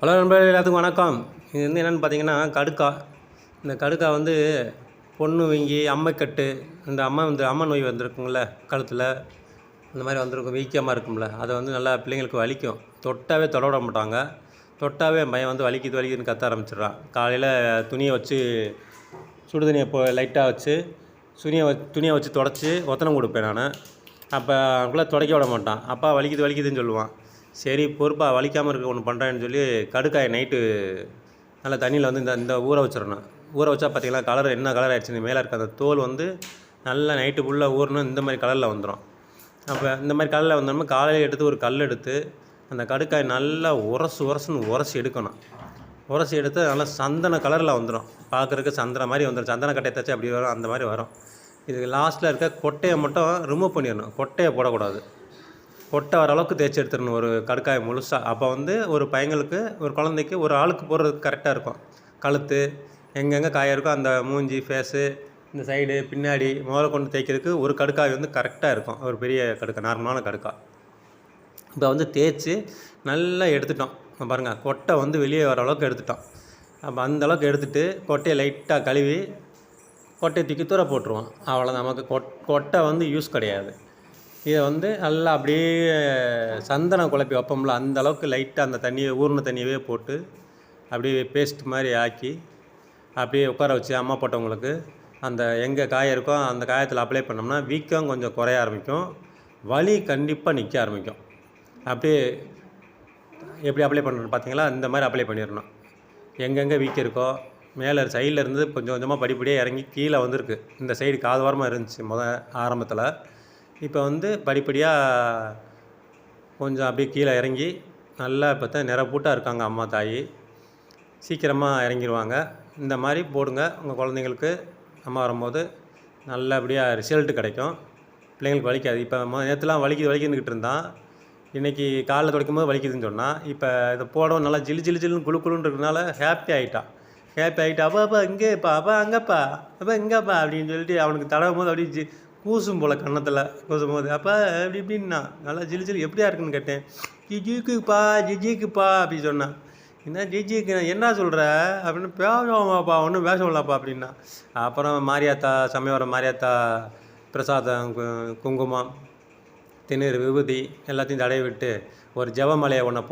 Hello நண்பர்கள் எல்லாத்துக்கும் வணக்கம். இது வந்து என்னென்னு பார்த்தீங்கன்னா கடுக்கா. இந்த கடுக்கா வந்து பொண்ணு வீங்கி அம்மைக்கட்டு இந்த அம்மா வந்து அம்மை நோய் வந்திருக்குங்கள கழுத்தில். இந்த மாதிரி வந்திருக்கும் வீக்கமாக இருக்கும்ல. அதை வந்து நல்லா பிள்ளைங்களுக்கு வலிக்கும். தொட்டாவே தொட விட மாட்டாங்க. தொட்டாவே என் பையன் வந்து வலிக்குது வலிக்குதுன்னு கத்த ஆரம்பிச்சிடுறான். காலையில் துணியை வச்சு சுடு தண்ணியை லைட்டாக வச்சு துணியை வச்சு துணியை வச்சு தொடச்சி ஒத்தனம் கொடுப்பேன் நான். அப்போ அவங்கள துடைக்க விட மாட்டான். அப்பா வலிக்குது வலிக்குதுன்னு சொல்லுவான். சரி பொறுப்பாக வலிக்காமல் இருக்க ஒன்று பண்ணுறேன்னு சொல்லி கடுக்காயை நைட்டு நல்லா தண்ணியில் வந்து இந்த இந்த ஊற வச்சிடணும். ஊற வச்சா பார்த்தீங்களா கலர் என்ன கலர் ஆயிடுச்சு மேலே இருக்க அந்த தோல் வந்து நல்லா நைட்டு ஃபுல்லாக ஊறணும் இந்த மாதிரி கலரில் வந்துடும் அப்போ இந்த மாதிரி கலரில் வந்தோம்னா காலையில் எடுத்து ஒரு கல் எடுத்து அந்த கடுக்காய் நல்லா உரசு உரசுன்னு உரசி எடுக்கணும். உரசி எடுத்து நல்லா சந்தன கலரில் வந்துடும் பார்க்குறதுக்கு சந்தன மாதிரி வந்துடும் சந்தன கட்டையை தச்சு அப்படி வரும் அந்த மாதிரி வரும். இதுக்கு லாஸ்ட்டில் இருக்க கொட்டையை மட்டும் ரிமூவ் பண்ணிடணும். கொட்டையை போடக்கூடாது. கொட்டை வர அளவுக்கு தேய்ச்சி எடுத்துடணும். ஒரு கடுக்காய் முழுசாக அப்போ வந்து ஒரு பையங்களுக்கு ஒரு குழந்தைக்கு ஒரு ஆளுக்கு போடுறதுக்கு கரெக்டாக இருக்கும். கழுத்து எங்கெங்கே காய இருக்கோ அந்த மூஞ்சி ஃபேஸு இந்த சைடு பின்னாடி முதல்ல கொண்டு தேய்க்கிறதுக்கு ஒரு கடுக்காய் வந்து கரெக்டாக இருக்கும். ஒரு பெரிய கடுக்கா நார்மலான கடுக்காய் இப்போ வந்து தேய்ச்சி நல்லா எடுத்துட்டோம். பாருங்கள் கொட்டை வந்து வெளியே வர அளவுக்கு எடுத்துட்டோம். அப்போ அந்த அளவுக்கு எடுத்துட்டு கொட்டையை லைட்டாக கழுவி கொட்டையை தூக்கி தூர போட்டுருவோம். அவ்வளோ நமக்கு கொட் கொட்டை வந்து யூஸ் கிடையாது. இதை வந்து நல்லா அப்படியே சந்தனம் குழப்பி வைப்போம்ல அந்த அளவுக்கு லைட்டாக அந்த தண்ணியை ஊறின தண்ணியவே போட்டு அப்படியே பேஸ்ட் மாதிரி ஆக்கி அப்படியே உட்கார வச்சு அம்மா போட்டவங்களுக்கு அந்த எங்கே காய இருக்கோ அந்த காயத்தில் அப்ளை பண்ணோம்னா வீக்கம் கொஞ்சம் குறைய ஆரம்பிக்கும். வலி கண்டிப்பாக நிற்க ஆரம்பிக்கும். அப்படியே எப்படி அப்ளை பண்ணுறது பார்த்தீங்களா? இந்த மாதிரி அப்ளை பண்ணிடணும். எங்கெங்கே வீக்கம் இருக்கோ மேலே சைடில் இருந்து கொஞ்சம் கொஞ்சமாக படிப்படியாக இறங்கி கீழே வந்திருக்கு. இந்த சைடு காதுவாரமாக இருந்துச்சு முத ஆரம்பத்தில். இப்போ வந்து படிப்படியாக கொஞ்சம் அப்படியே கீழே இறங்கி நல்லா இப்போ தான் நிறப்பூட்டாக இருக்காங்க அம்மா தாய். சீக்கிரமாக இறங்கிடுவாங்க இந்த மாதிரி போடுங்க. உங்கள் குழந்தைங்களுக்கு அம்மா வரும்போது நல்லபடியாக ரிசல்ட் கிடைக்கும். பிள்ளைங்களுக்கு வலிக்காது. இப்போ நேற்றுலாம் வலிக்குது வலிக்குதுன்னுக்கிட்டு இருந்தான். இன்றைக்கி காலைல துடைக்கும் போது வலிக்குதுன்னு சொன்னான். இப்போ இதை போடவும் நல்லா ஜிலு ஜிலு ஜிலுன்னு குளு குளுன்னு இருக்கிறதுனால ஹாப்பி ஆகிட்டான் ஹாப்பி ஆகிட்டா அப்பா அப்பா இங்கேப்பா அப்பா அங்கேப்பா. அப்பா இங்கேப்பா. அப்படின்னு சொல்லிட்டு அவனுக்கு தடவும் போது அப்படியே ஜி கூசும் போல் கன்னத்தில் கூசும் போது அப்போ அப்படி இப்படின்னா நல்லா ஜிலு ஜிலு எப்படியா இருக்குன்னு கேட்டேன். ஜிஜிக்குப்பா ஜிஜிக்குப்பா அப்படி சொன்னான். என்ன ஜிஜிக்கு என்ன சொல்கிற அப்படின்னு பேசுவாப்பா ஒன்றும் பேசவில்லப்பா அப்படின்னா. அப்புறம் மாரியாத்தா சமயவரம் மாரியாத்தா பிரசாதம் கு- குங்குமம் திணறு விபூதி எல்லாத்தையும் தடவி விட்டு ஒரு ஜெபமலையை ஒன்றை